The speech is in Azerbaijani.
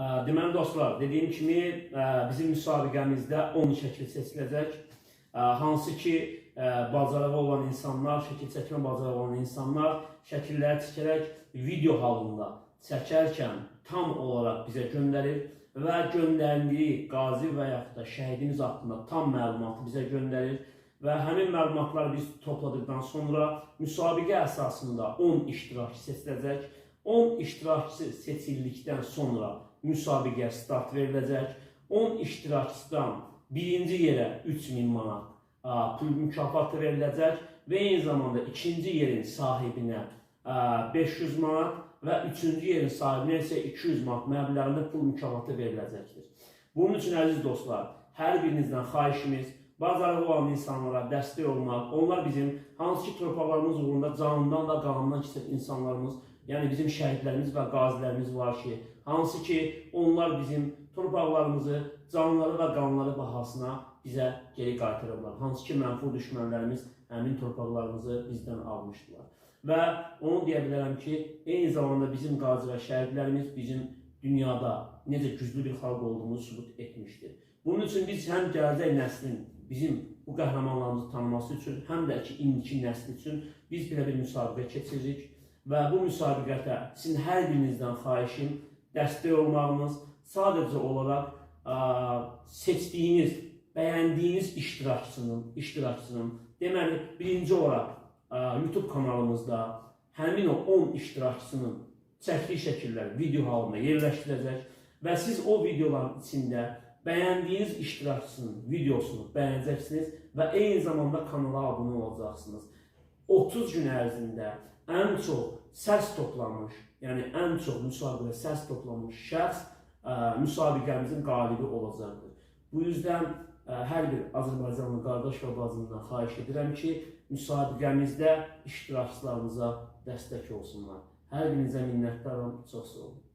Deməli dostlar, dediyim kimi bizim müsabiqəmizdə 10 şəkil seçiləcək. Hansı ki, bacarığı olan insanlar, şəkil çəkmə bacarığı olan insanlar şəkilləri çəkərək video halında çəkərkən tam olaraq bizə göndərir və göndərdiyi qazi və yaxud da şəhidimiz haqqında tam məlumatı bizə göndərir və həmin məlumatları biz topladıqdan sonra müsabiqə əsasında 10 iştirakçı seçiləcək. 10 iştirakçı seçildikdən sonra müsabiqə start veriləcək. 10 iştirakçıdan birinci yerə 3000 manat pul mükafatı veriləcək və eyni zamanda ikinci yerin sahibinə a, 500 manat və üçüncü yerin sahibinə isə 200 manat məbləğində pul mükafatı veriləcəkdir. Bunun üçün əziz dostlar, hər birinizdən xahişimiz bacarığı olan insanlara dəstək olmaq. Onlar bizim hansı ki torpaqlarımız uğrunda canından da qanından keçən insanlarımız, yəni bizim şəhidlərimiz və qazilərimiz var ki, hansı ki onlar bizim torpaqlarımızı canları və qanları bahasına bizə geri qaytarırlar. Hansı ki mənfur düşmənlərimiz həmin torpaqlarımızı bizdən almışdılar. Və onu deyə bilərəm ki, eyni zamanda bizim qazi və şəhidlərimiz bizim dünyada necə güclü bir xalq olduğumuzu sübut etmişdir. Bunun üçün biz həm gələcək nəslin bizim bu qəhrəmanlarımızı tanıması üçün, həm də ki indiki nəsl üçün biz belə bir müsabiqə keçiririk və bu müsabiqətə sizin hər birinizdən xahişim dəstək olmağınız, sadəcə olaraq ə, seçdiyiniz, bəyəndiyiniz iştirakçının, iştirakçının deməli birinci olaraq ə, YouTube kanalımızda həmin o 10 iştirakçısının çəkdiyi şəkillər video halında yerləşdiriləcək və siz o videoların içində bəyəndiyiniz iştirakçısının videosunu bəyənəcəksiniz və eyni zamanda kanala abunə olacaqsınız. 30 gün ərzində ən çox səs toplamış, yəni ən çox müsabiqədə səs toplamış şəxs ə, müsabiqəmizin qalibi olacaqdır. Bu yüzden ə, hər bir Azərbaycanlı qardaş və bacımdan xahiş edirəm ki, müsabiqəmizdə iştirakçılarımıza dəstək olsunlar. Hər birinizə minnətdaram. Çox sağ olun.